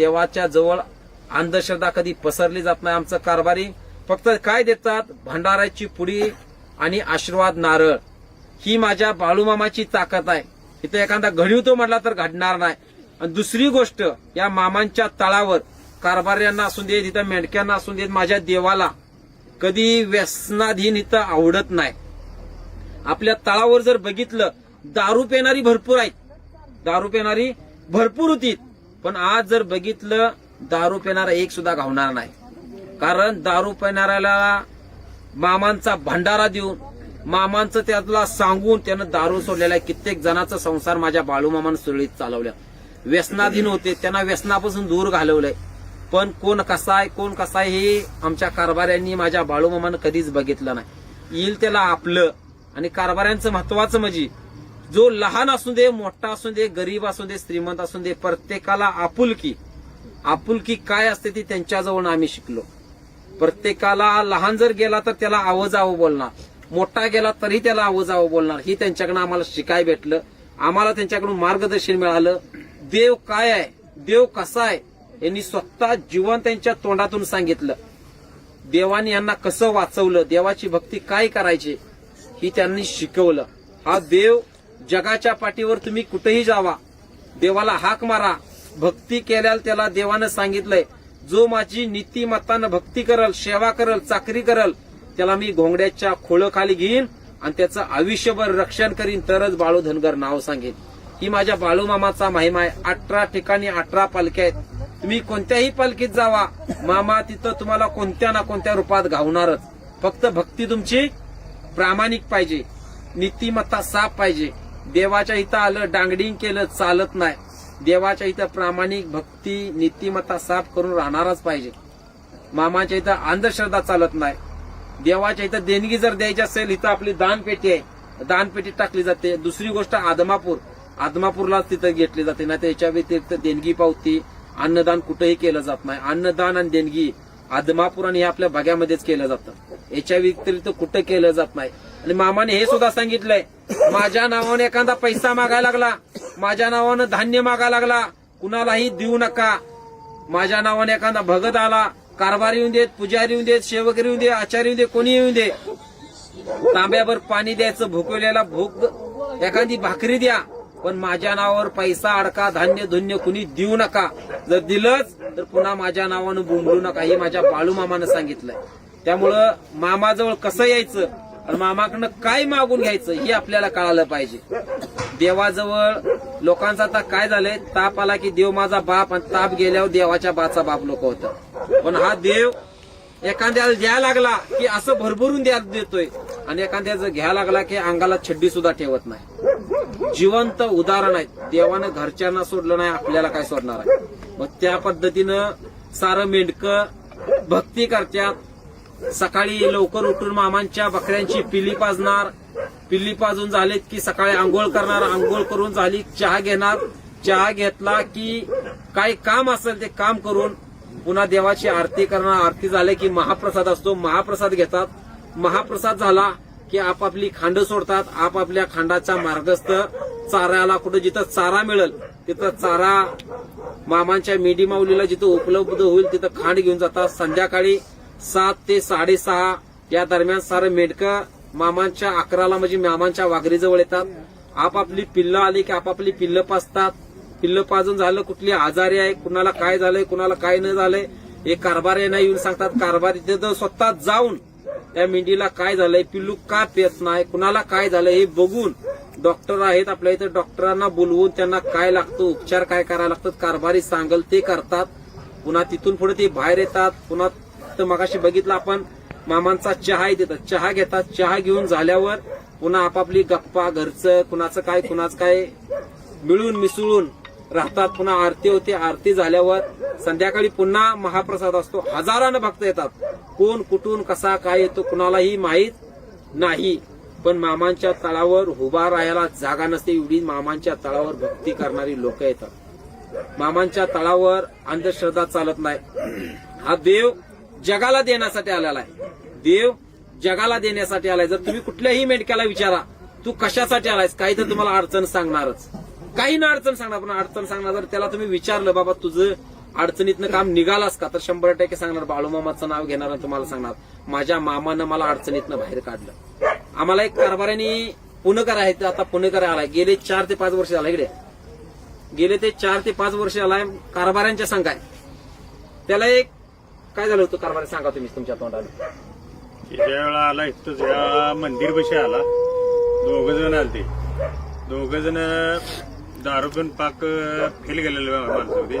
देवाच्या जवळ अंधश्रद्धा कधी पसरली जात नाही आमचं कारभारी. फक्त काय देतात? भंडाराची पुडी आणि आशीर्वाद नारळ. ही माझ्या बाळूमामाची ताकद आहे. इथं एखादा घडीवतो म्हटला तर घडणार नाही. आणि दुसरी गोष्ट या मामांच्या तळावर कारभार्यांना असून देत इथं मेंढक्यांना असून देत माझ्या देवाला कधी व्यसनाधीन इथं आवडत नाही. आपल्या तळावर जर बघितलं दारू पेणारी भरपूर आहेत. दारू पेणारी भरपूर होती. पण आज जर बघितलं दारू पिणारा एक सुद्धा घावणार नाही. कारण दारू पिणाऱ्याला मामांचा भंडारा देऊन मामांचं त्यातला सांगून त्यानं दारू सोडलेला आहे. कित्येक जणांचा संसार माझ्या बाळूमामानं सुरळीत चालवल्या व्यसनाधीन होते त्यांना व्यसनापासून दूर घालवलंय. पण कोण कसा आहे कोण कसा आहे हे आमच्या कारभाऱ्यांनी माझ्या बाळूमामानं कधीच बघितलं नाही. येईल त्याला आपलं. आणि कारभाऱ्यांचं महत्वाचं म्हणजे जो लहान असू दे मोठा असू दे गरीब असू दे श्रीमंत असू दे प्रत्येकाला आपुलकी. आपुलकी काय असते ती त्यांच्याजवळ आम्ही शिकलो. प्रत्येकाला लहान जर गेला तर त्याला आवाजावं बोलणार. मोठा गेला तरी त्याला आवाजावं बोलणार. ही त्यांच्याकडनं आम्हाला शिकाय भेटलं. आम्हाला त्यांच्याकडून मार्गदर्शन मिळालं. देव काय आहे? देव कसा आहे? यांनी स्वतः जीवन त्यांच्या तोंडातून सांगितलं. देवाने यांना कसं वाचवलं? देवाची भक्ती काय करायची? ही त्यांनी शिकवलं. हा देव जगाच्या पाठीवर तुम्ही कुठेही जावा. देवाला हाक मारा. भक्ती केल्याला त्याला देवानं सांगितलंय जो माझी नीतिमत्तानं भक्ती करल सेवा करल चाकरी करल त्याला मी घोंगड्याच्या खोळखाली घेईन आणि त्याचं आयुष्यभर रक्षण करीन तरच बाळू धनगर नाव सांगेन. ही माझ्या बाळूमामाचा महिमा आहे. अठरा ठिकाणी अठरा पालख्या आहेत. तुम्ही कोणत्याही पालखीत जावा. मामा तिथं तुम्हाला कोणत्या ना कोणत्या रूपात गावणारच फक्त भक्ती तुमची प्रामाणिक पाहिजे. नीतिमत्ता साफ पाहिजे. देवाच्या इथं आलं डांगडिंग केलं चालत नाही. देवाच्या इथं प्रामाणिक भक्ती नीतिमत्ता साफ करून राहणारच पाहिजे. मामाच्या इथं अंधश्रद्धा चालत नाही. देवाच्या इथं देणगी जर द्यायची असेल इथं आपली दानपेटी आहे. दानपेटी टाकली जाते. दुसरी गोष्ट आदमापूर. आदमापूरलाच तिथं घेतली जाते. नाही त्याच्या व्यतिरिक्त देणगी पावती अन्नदान कुठेही केलं जात नाही. अन्नदान आणि देणगी आदमापूर आणि हे आपल्या भाग्यामध्येच केलं जातं. याच्या व्यतिरिक्त कुठं केलं जात नाही. आणि मामाने हे सुद्धा सांगितलंय माझ्या नावाने एखादा पैसा मागायला लागला माझ्या नावानं धान्य मागायला लागला कुणालाही देऊ नका. माझ्या नावाने एखादा भगत आला कारभार येऊन देत पुजारी येऊन देत सेवक येऊन दे आचार्य येऊन दे कोणी येऊन दे तांब्यावर पाणी द्यायचं भुकवलेला भूक एखादी भाकरी द्या पण माझ्या नावावर पैसा अडका धान्य धुन्य कुणी देऊ नका. जर दिलंच तर पुन्हा माझ्या नावानं बुंबलू नका हे माझ्या बाळू मामानं सांगितलंय. त्यामुळं मामाजवळ कसं यायचं आणि मामाकडनं काय मागून घ्यायचं हे आपल्याला कळालं पाहिजे. देवाजवळ लोकांचा आता काय झालंय ताप आला की देव माझा बाप आणि ताप गेल्यावर देवाच्या बाचा बाप लोक होतं पण हा देव एखाद्याला द्यायला लागला की असं भरभरून द्या देतोय आणि एखाद्याचं घ्यायला लागला की अंगाला छड्डी सुद्धा ठेवत नाही. जिवंत उदाहरण आहेत देवानं घरच्यांना सोडलं नाही आपल्याला काय सोडणार आहे? मग त्या पद्धतीनं सारं मेंढकं भक्ती करतात सकाळी लवकर उठून मामांच्या बकऱ्यांची पिली पाजणार. पिल्ली पाजून झालीत की सकाळी आंघोळ करणार. आंघोळ करून झाली चहा घेणार. चहा घेतला की काही काम असेल ते काम करून पुन्हा देवाची आरती करणार. आरती झाली की महाप्रसाद असतो. महाप्रसाद घेतात. महाप्रसाद झाला की आपापली खांड सोडतात आपापल्या खांडाचा मार्गस्थ चाऱ्याला कुठं जिथं चारा मिळेल तिथं चारा मामांच्या मेडी माऊलीला जिथं उपलब्ध होईल तिथं खांड घेऊन जातात. संध्याकाळी सात ते साडेसहा या दरम्यान सारं मेंढकं मामांच्या अकराला म्हणजे मामांच्या वाघरीजवळ येतात. आपापली पिल्लं आली की आपापली पिल्लं पाजतात पिल्लं पाजून झालं कुठली आजारी आहे कुणाला काय झालंय कुणाला काय न झालंय हे कारभार येऊन सांगतात कारभार तिथं स्वतः जाऊन त्या मेंढीला काय झालंय पिल्लू का पेत नाही कुणाला काय झालंय हे बघून डॉक्टर आहेत आपल्या इथं. डॉक्टरांना बोलवून त्यांना काय लागतं उपचार काय करायला लागतात कारभारी सांगल ते करतात. पुन्हा तिथून पुढे ते बाहेर येतात. पुन्हा तर मगाशी बघितलं आपण मामांचा चहा देतात. चहा घेतात. चहा घेऊन झाल्यावर पुन्हा आपापली गप्पा घरचं कुणाचं काय कुणाचं काय मिळून मिसळून राहतात. पुन्हा आरती होते. आरती झाल्यावर संध्याकाळी पुन्हा महाप्रसाद असतो. हजारानं भक्त येतात. कोण कुठून कसा काय येतो कुणालाही माहीत नाही. पण मामांच्या तळावर उभा राहायला जागा नसते एवढी मामांच्या तळावर भक्ती करणारी लोक येतात. मामांच्या तळावर अंधश्रद्धा चालत नाही. हा देव जगाला देण्यासाठी आलेला आहे. देव जगाला देण्यासाठी आलाय. जर तुम्ही कुठल्याही मेडक्याला विचारा तू कशासाठी आलायस? काही तर तुम्हाला अडचण सांगणारच. काही ना अडचण सांगणार पण अडचण सांगणार जर त्याला तुम्ही विचारलं बाबा तुझं अडचणीतनं काम निघालास का? तर शंभर टक्के सांगणार बाळूमामाचं नाव घेणार तुम्हाला सांगणार. माझ्या मामानं मला अडचणीतनं बाहेर काढलं. आम्हाला एक कारभाऱ्यांनी पुणेकर ते आता पुणेकर आलाय. गेले चार ते पाच वर्ष झाला इकडे. गेले ते चार ते पाच वर्ष आलाय कारभाऱ्यांच्या सांगाय आहे त्याला एक काय झालं होतं कारभार सांगा तुम्ही तुमच्या तोंडाला? ज्या वेळा आला इथं ज्या मंदिर पशी आला दोघ जण ते दोघ जण दारू पिऊन पाक फेल गेलेले माणसं होती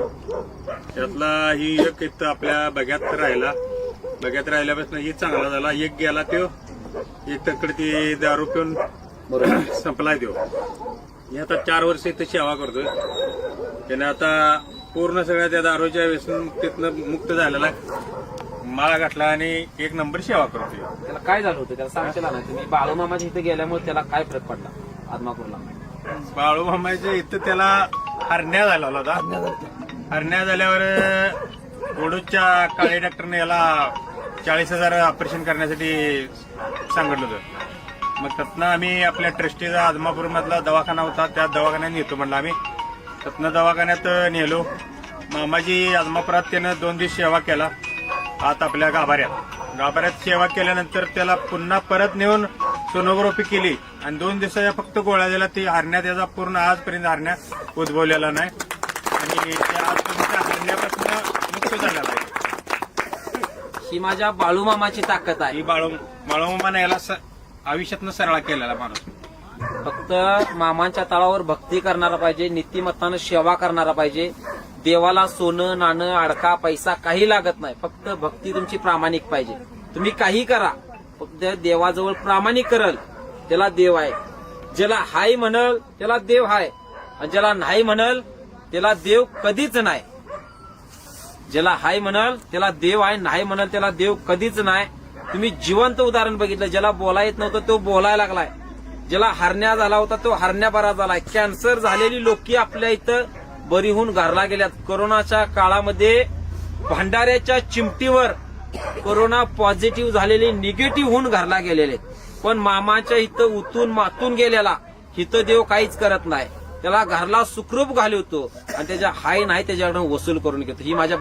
त्यातला ही एक इथं आपल्या बग्यात राहिला. बग्यात राहिल्यापासून ही चांगला झाला. एक गेला तो एक तकडे ती दारू पिऊन संपलाय तो मी आता चार वर्ष इथं सेवा करतोय. त्याने आता पूर्ण सगळ्या त्या दारूच्या व्यसन तिथनं मुक्त झालेला माळा घातला आणि एक नंबर सेवा करतोय. त्याला काय झालं होतं? त्याला सांगशीला ना? तुम्ही बाळूमामाच्या इथे गेल्यामुळे त्याला काय फरक पडला? आदमापूरला बाळू मामाच्या इथं त्याला हरण्या झाला होता. हरण्या झाल्यावर ओडूच्या काळे डॉक्टरने याला चाळीस हजार ऑपरेशन करण्यासाठी सांगितलं होतं. मग त्यातनं आम्ही आपल्या ट्रस्टीचा आदमापूर मधला दवाखाना होता त्या दवाखान्यात नेतो म्हणलं आम्ही. त्यातनं दवाखान्यात नेलो. मामाजी आदमापुरात त्यानं दोन दिवस सेवा केला. आत आपल्या गाभाऱ्यात. गाभाऱ्यात सेवा केल्यानंतर त्याला पुन्हा परत नेऊन सोनोग्राफी केली आणि दोन दिवसाच्या फक्त गोळ्या दिला ती हरण्या त्याचा पूर्ण आजपर्यंत हरण्या उद्भवलेला नाही. आणि त्या आजपर्यंत हरण्यापासून मुक्त झालेला आहे ही माझ्या बाळूमामाची ताकद आहे. ही बाळू बाळूमाने याला स- आयुष्यातनं सरळा केलेला माणूस. फक्त मामांच्या तळावर भक्ती करणारा पाहिजे नीतिमत्तानं सेवा करणारा पाहिजे. देवाला सोनं नाणं अडका पैसा काही लागत नाही. फक्त भक्ती तुमची प्रामाणिक पाहिजे. तुम्ही काही करा. फक्त देवाजवळ प्रामाणिक करल त्याला देव आहे. ज्याला हाय म्हणल त्याला देव हाय. आणि ज्याला नाही म्हणल त्याला देव कधीच नाही. ज्याला हाय म्हणल त्याला देव आहे. नाही म्हणल त्याला देव कधीच नाही. तुम्ही जिवंत उदाहरण बघितलं. ज्याला बोला येत नव्हतं तो बोलायला लागलाय. ज्याला हरण्या झाला होता तो हरण्या बरा झालाय. कॅन्सर झालेली लोक आपल्या इथं बरी होऊन घरला गेल्यात. कोरोनाच्या काळामध्ये भंडाऱ्याच्या चिमटीवर कोरोना पॉझिटिव्ह झालेले निगेटिव्ह होऊन घरला गेलेले. पण मामाच्या इथं उतून मातून गेलेला. इथं देव काहीच करत नाही. त्याला घरला सुखरूप घालवतो. आणि त्याच्या हाय नाही त्याच्याकडून वसूल करून घेतो. ही माझ्या